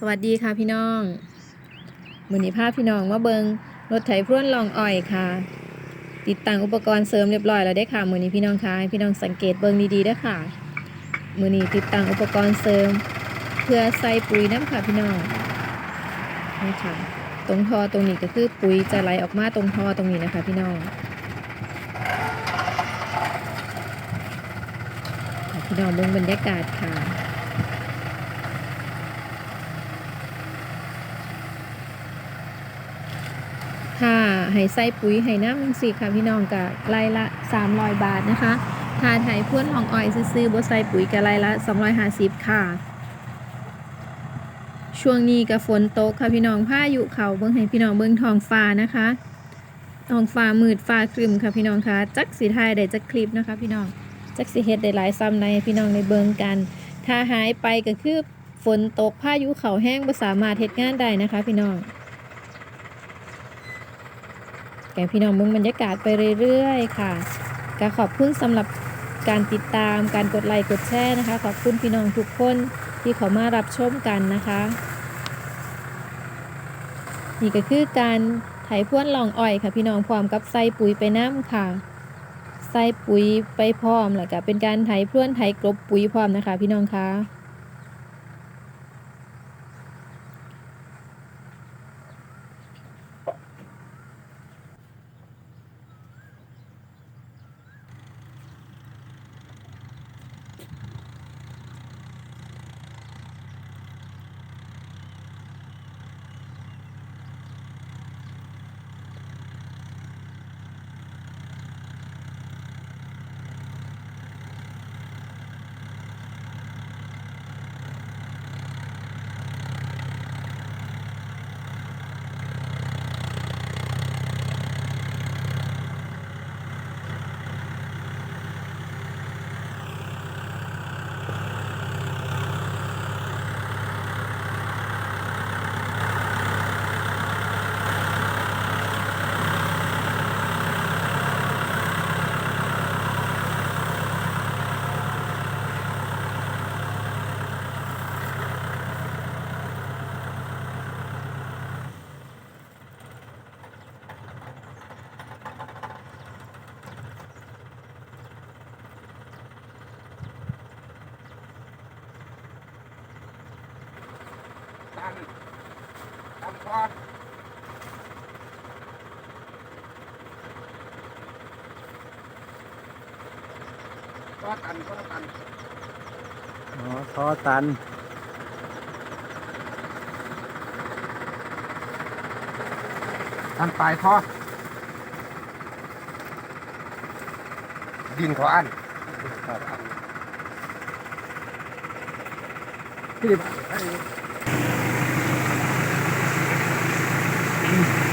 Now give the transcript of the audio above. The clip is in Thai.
สวัสดีค่ะพี่น้องมือนี้พาพพี่น้องมาเบิงรถไถพรวนลองอ้อยค่ะ ติดตั้งอุปกรณ์เสริมเรียบร้อยแล้วได้ค่ะมือนี้พี่น้องค่ะให้พี่น้องสังเกตเบิงดีๆด้อค่ะมือนี้ติดตั้งอุปกรณ์เสริม เพื่อใส่ปุ๋ยน้ำค่ะพี่น้องนี่ค่ะตรงท่อตรงนี้ก็คือปุ๋ยจะไหลออกมาตรงท่อตรงนี้นะคะ พี่น้องพี่น้องเบิงบรรยากาศค่ะ ถ้าให้ใส่ปุ๋ยให้น้ำจังสิค่ะพี่น้องกะไล่ละ 300 บาทนะคะถ้าไถพ่นของอ้อยซื้อๆบ่ใส่ปุ๋ยกะไล่ละ 250 ค่ะ ช่วงนี้กับฝนตกค่ะพี่น้องพายุเขาเบิ่งให้พี่น้องเบิ่งทองฟ้านะคะทองฟ้ามืดฟ้าครึมค่ะพี่น้องคะจักสิถ่ายได้จักคลิปนะคะ พี่น้องจักสิเฮ็ดได้หลายซ้ำในพี่น้องในเบิ่งกัน ถ้าหายไปก็คือฝนตกพายุเขาแห้งบ่สามารถเฮ็ดงานได้นะคะ พี่น้อง แก่พี่น้องมืองบรรยากาศไปเรื่อยๆ ค่ะก็ขอบคุณสำหรับการติดตามการกดไลค์กดแชร์นะคะ ขอบคุณพี่น้องทุกคนที่เขามารับชมกันนะคะ นี่ก็คือการไถพ่วนลองอ้อยค่ะ พี่น้องพร้อมกับใส่ปุ๋ยไปน้ำค่ะ ใส่ปุ๋ยไปพร้อมแล้วก็เป็นการไถพรวนไถกลบปุ๋ยพร้อมนะคะ พี่น้องคะ ตันตันพอก็ตันก็ตันอ๋อท่อตันตันปลายท่อดินขาอันที่ดิ บ